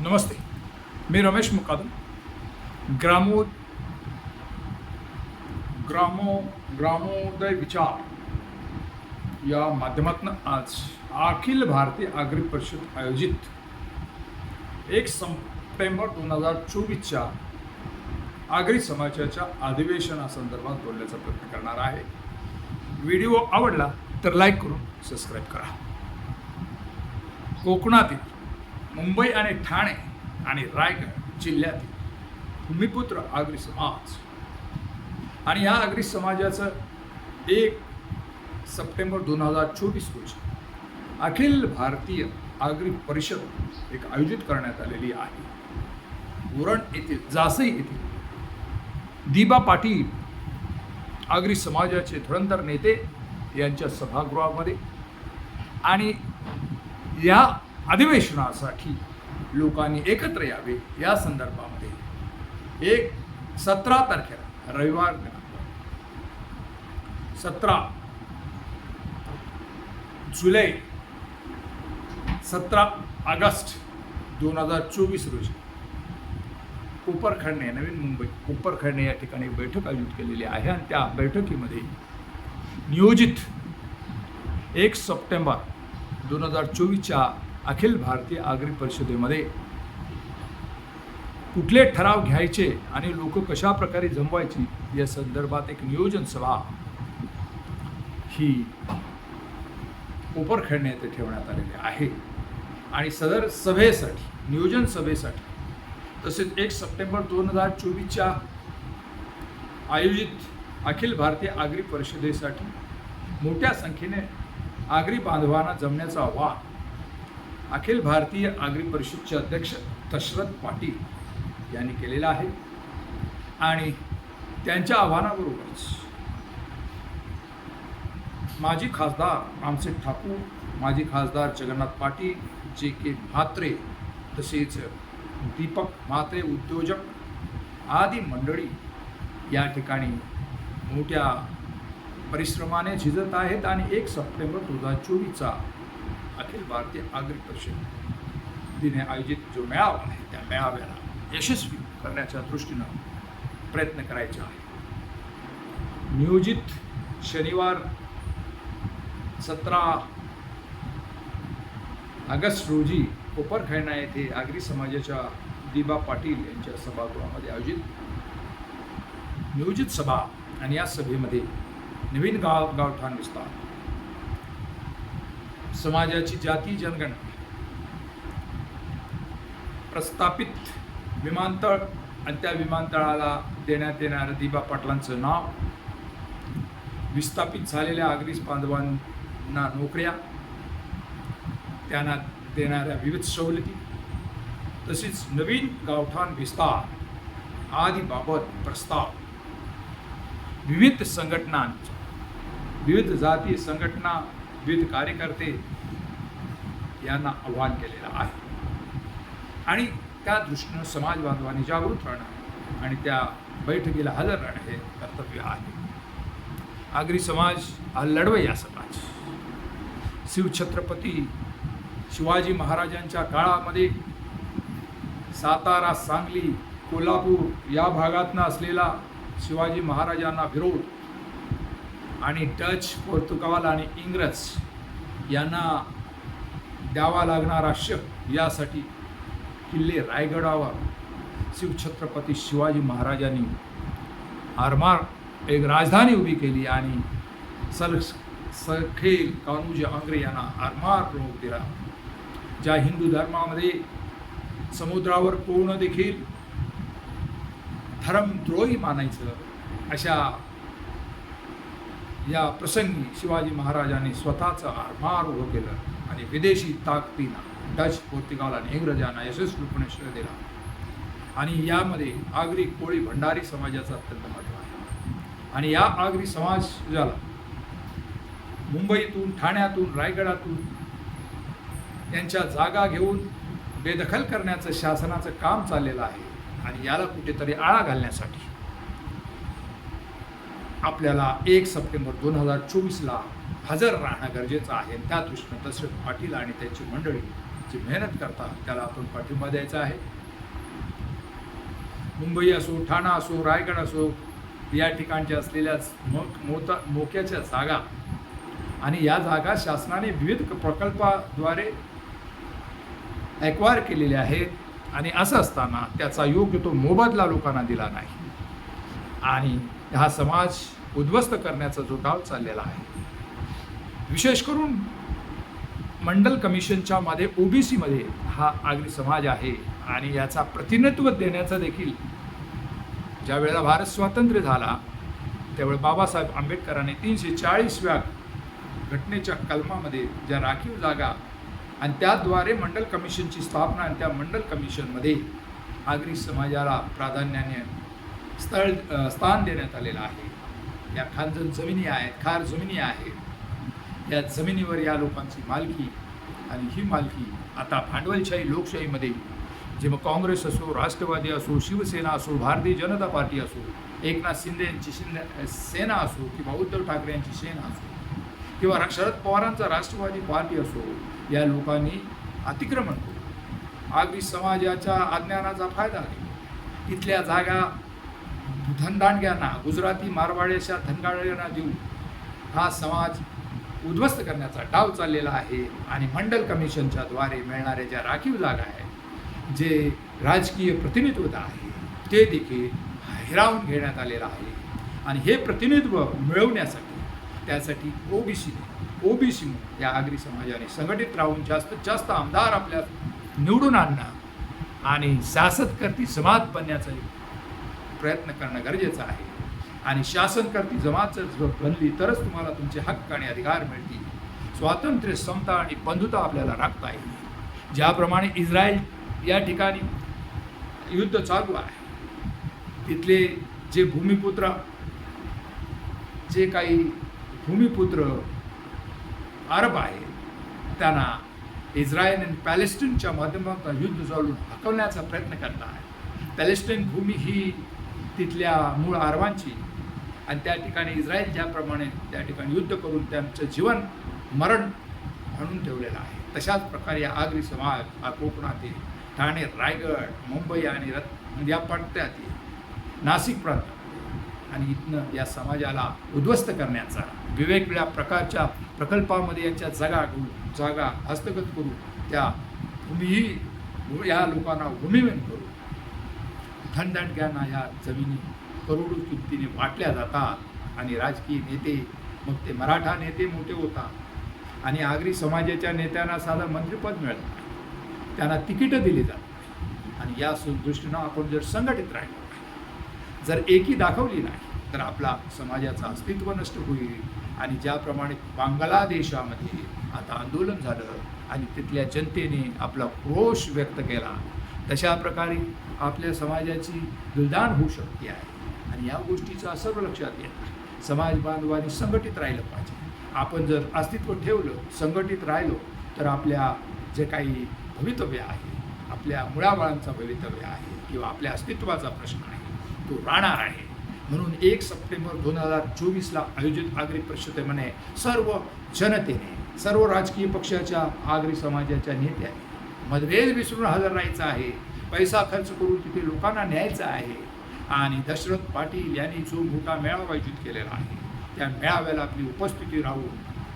नमस्ते मी रमेश मुकादम. ग्रामो ग्रामो ग्रामोदय विचार या माध्यमातून आज अखिल भारतीय आगरी परिषद आयोजित एक सप्टेंबर दोन हजार चोवीसच्या आगरी समाजाच्या अधिवेशनासंदर्भात बोलण्याचा प्रयत्न करणार आहे. व्हिडिओ आवडला तर लाईक करून सबस्क्राईब करा. कोकणातील मुंबई आणि ठाणे आणि रायगड जिल्ह्यातील भूमिपुत्र आगरी समाज. आणि या आगरी समाजाचं एक सप्टेंबर दोन हजार चोवीस रोजी अखिल भारतीय आगरी परिषद एक आयोजित करण्यात आलेली आहे. उरण येथील जासई येथील दिबा पाटील आगरी समाजाचे धुरंधर नेते यांच्या सभागृहामध्ये आणि या अधिवेशनासाठी लोकांनी एकत्र यावे या संदर्भामध्ये एक सतरा तारखेला रविवार दिनांक. सतरा जुलै सतरा ऑगस्ट दोन हजार चोवीस रोजी कोपरखडणे नवीन मुंबई कोपरखडणे या ठिकाणी बैठक आयोजित केलेली आहे आणि त्या बैठकीमध्ये नियोजित एक सप्टेंबर दोन हजार चोवीसच्या अखिल भारतीय आगरी परिषदेमध्ये कुठले ठराव घ्यायचे आणि लोक कशा प्रकारे जमवायची या संदर्भात एक नियोजन सभा ही कोपरखंडणे येथे ठेवण्यात आलेली आहे. आणि सदर सभेसाठी नियोजन सभेसाठी तसेच एक सप्टेंबर दोन हजार चोवीसच्या आयोजित अखिल भारतीय आगरी परिषदेसाठी मोठ्या संख्येने आगरी बांधवांना जमण्याचं आव्हान अखिल भारतीय आगरी परिषदचे अध्यक्ष दशरथ पाटील यांनी केलेलं आहे. आणि त्यांच्या आव्हानाबरोबरच माजी खासदार रामसिंग ठाकूर माजी खासदार जगन्नाथ पाटील जे के म्हात्रे तसेच दीपक म्हात्रे उद्योजक आदी मंडळी या ठिकाणी मोठ्या परिश्रमाने झिजत आहेत. आणि एक सप्टेंबर दोन हजार चोवीसचा अखिल भारतीय आगरी परिषदेने आयोजित जो मेळावा आहे त्या मेळाव्याला यशस्वी करण्याच्या दृष्टीनं प्रयत्न करायचे आहे नियोजित शनिवार सतरा ऑगस्ट रोजी कोपरखैना येथे आगरी समाजाच्या दिबा पाटील यांच्या सभागृहामध्ये आयोजित नियोजित सभा आणि या सभेमध्ये नवीन गाव गावठाण विस्तार समाजाची जाती जनगणना. प्रस्थापित विमानतळ आणि त्या विमानतळाला देण्यात येणारं दिबा पाटलांचं नाव. विस्थापित झालेल्या आगरी बांधवांना नोकऱ्या. त्यांना देणाऱ्या विविध सवलती. तसेच नवीन गावठाण विस्तार. आदीबाबत प्रस्ताव. विविध संघटनांच्या विविध जाती संघटना विविध कार्यकर्ते यांना आव्हान केलेलं आहे. आणि त्या दृष्टीनं समाज बांधवांनी जागृत राहणं आणि त्या बैठकीला हजर राहणं हे कर्तव्य आहे. आगरी समाज हा लढवय्या समाज. शिवछत्रपती शिवाजी महाराजांच्या काळामध्ये सातारा सांगली कोल्हापूर या भागातनं असलेला शिवाजी महाराजांना विरोध आणि डच पोर्तुगाल आणि इंग्रज यांना द्यावा लागणारा शक यासाठी किल्ले रायगडावर शिवछत्रपती शिवाजी महाराजांनी आरमार एक राजधानी उभी केली आणि सल सखेल कानूजी आंग्रे यांना आरमार प्रमुख दिला ज्या हिंदू धर्मामध्ये समुद्रावर पोहणं देखील धर्मद्रोही मानायचं अशा या प्रसंगी शिवाजी महाराजांनी स्वतःचं आरमार उभं केलं आणि विदेशी ताकदीनं डच पोर्तुगाल आणि इंग्रजांना यशस्वीपणे श्रेय दिला. आणि यामध्ये आगरी कोळी भंडारी समाजाचा अत्यंत महत्त्व आहे. आणि या आगरी समाजाला मुंबईतून ठाण्यातून रायगडातून यांच्या जागा घेऊन बेदखल करण्याचं शासनाचं काम चाललेलं आहे. आणि याला कुठेतरी आळा घालण्यासाठी आपल्याला एक सप्टेंबर दोन हजार चोवीसला हजर राहणं गरजेचं आहे. त्या दृष्टीनं दशरथ पाटील आणि त्याची मंडळी जी मेहनत करतात त्याला आपण पाठिंबा द्यायचा आहे. मुंबई असो ठाणा असो रायगड असो या ठिकाणच्या असलेल्या मोक मोता मोक्याच्या जागा आणि या जागा शासनाने विविध प्रकल्पाद्वारे ॲक्वायर केलेल्या आहेत आणि असं असताना त्याचा योग्य तो मोबदला लोकांना दिला नाही. आणि हा समाज उद्ध्वस्त करण्याचा जो डाव चाललेला आहे. विशेष करून मंडल कमिशनच्या मध्ये ओबीसीमध्ये हा आगरी समाज आहे आणि याचा प्रतिनिधित्व देण्याचा देखील ज्या वेळेला भारत स्वातंत्र्य झाला त्यावेळी बाबासाहेब आंबेडकरांनी तीनशे चाळीसव्या घटनेच्या कलमामध्ये ज्या राखीव जागा आणि त्याद्वारे मंडल कमिशनची स्थापना आणि त्या मंडल कमिशनमध्ये आगरी समाजाला प्राधान्याने स्थळ स्थान देण्यात आलेलं आहे. या खानजन जमिनी आहेत खार जमिनी आहेत. या जमिनीवर या लोकांची मालकी आणि ही मालकी आता भांडवलशाही लोकशाहीमध्ये जे मग काँग्रेस असो राष्ट्रवादी असो शिवसेना असो भारतीय जनता पार्टी असो एकनाथ शिंदे यांची शिंदे सेना असो किंवा उद्धव ठाकरे यांची सेना असो किंवा शरद पवारांचा राष्ट्रवादी पार्टी असो या लोकांनी अतिक्रमण केलं. आगदी समाजाच्या अज्ञानाचा फायदा घेऊन इथल्या जागा धनदांडग्यांना गुजराती मारवाड्याच्या धनगाड्यांना देऊन हा समाज उद्ध्वस्त करण्याचा डाव चाललेला आहे आणि मंडल कमिशनच्या द्वारे मिळणाऱ्या ज्या राखीव जागा आहेत जे राजकीय प्रतिनिधित्व आहे ते देखील हिरावून घेण्यात आलेलं आहे. आणि हे प्रतिनिधित्व मिळवण्यासाठी त्यासाठी ओबीसी ओबीसी या आगरी समाजाने संघटित राहून जास्तीत जास्त आमदार आपल्या निवडून आणणं आणि शासनकर्ती समाज बनण्याचा प्रयत्न करणं गरजेचं आहे. आणि शासनकर्ती जमात जर बनली तरच तुम्हाला तुमचे हक्क आणि अधिकार मिळतील. स्वातंत्र्य समता आणि बंधुता आपल्याला राखता येईल. ज्याप्रमाणे इस्रायल या ठिकाणी युद्ध चालू आहे तिथले जे भूमिपुत्र जे काही भूमिपुत्र अरब आहे त्यांना इस्रायल आणि पॅलेस्टिनच्या माध्यमातून युद्ध चालून हकवण्याचा प्रयत्न करत आहे. पॅलेस्टाईन भूमी ही तिथल्या मूळ आर्वांची आणि त्या ठिकाणी इस्रायल ज्याप्रमाणे त्या ठिकाणी युद्ध करून त्यांचं जीवन मरण म्हणून ठेवलेलं आहे. तशाच प्रकारे या आगरी समाज हा कोकणातील ठाणे रायगड मुंबई आणि रत् म्हणजे या पट्ट्यातील नाशिक प्रांत आणि इथनं या समाजाला उद्ध्वस्त करण्याचा वेगवेगळ्या प्रकारच्या प्रकल्पामध्ये यांच्या जागा जागा हस्तगत करू त्या भूमी या लोकांना भूमिहीन करू खंडदणक्याना ह्या जमिनी करोडो किमतीने वाटल्या जातात आणि राजकीय नेते मग ते मराठा नेते मोठे होतात. आणि आगरी समाजाच्या नेत्यांना साधं मंत्रिपद मिळतं त्यांना तिकीटं दिली जातात. आणि या दृष्टीनं आपण जर संघटित राहिलो जर एकी दाखवली नाही तर आपला समाजाचं अस्तित्व नष्ट होईल. आणि ज्याप्रमाणे बांगलादेशामध्ये आता आंदोलन झालं आणि तिथल्या जनतेने आपला क्रोश व्यक्त केला तशा प्रकारे आपल्या समाजाची दुलदान होऊ शकते आहे. आणि या गोष्टीचं सर्व लक्षात येतं समाज बांधवांनी संघटित राहिलं पाहिजे. आपण जर अस्तित्व ठेवलं संघटित राहिलो तर आपल्या जे काही भवितव्य आहे आपल्या मुळाबाळांचा भवितव्य आहे किंवा आपल्या अस्तित्वाचा प्रश्न आहे तो राहणार आहे. म्हणून एक सप्टेंबर दोन हजार चोवीसला आयोजित आगरी परिषदेमध्ये सर्व जनतेने सर्व राजकीय पक्षाच्या आगरी समाजाच्या नेत्याने मतभेद विसरून हजर राहायचा आहे. पैसा खर्च करून तिथे लोकांना न्यायचा आहे. आणि दशरथ पाटील यांनी जो मोठा मेळावा आयोजित केलेला आहे त्या मेळाव्याला आपली उपस्थिती राहून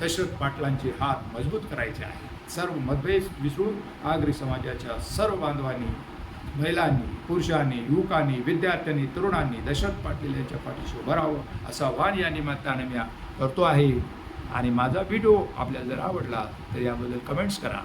दशरथ पाटलांचे हात मजबूत करायचे आहे. सर्व मतभेद विसरून आगरी समाजाच्या सर्व बांधवांनी महिलांनी पुरुषांनी युवकांनी विद्यार्थ्यांनी तरुणांनी दशरथ पाटील यांच्या पाठीशी उभं राहावं असं आव्हान या निमित्ताने मी करतो आहे. आणि माझा व्हिडिओ आपल्याला जर आवडला तर याबद्दल कमेंट्स करा.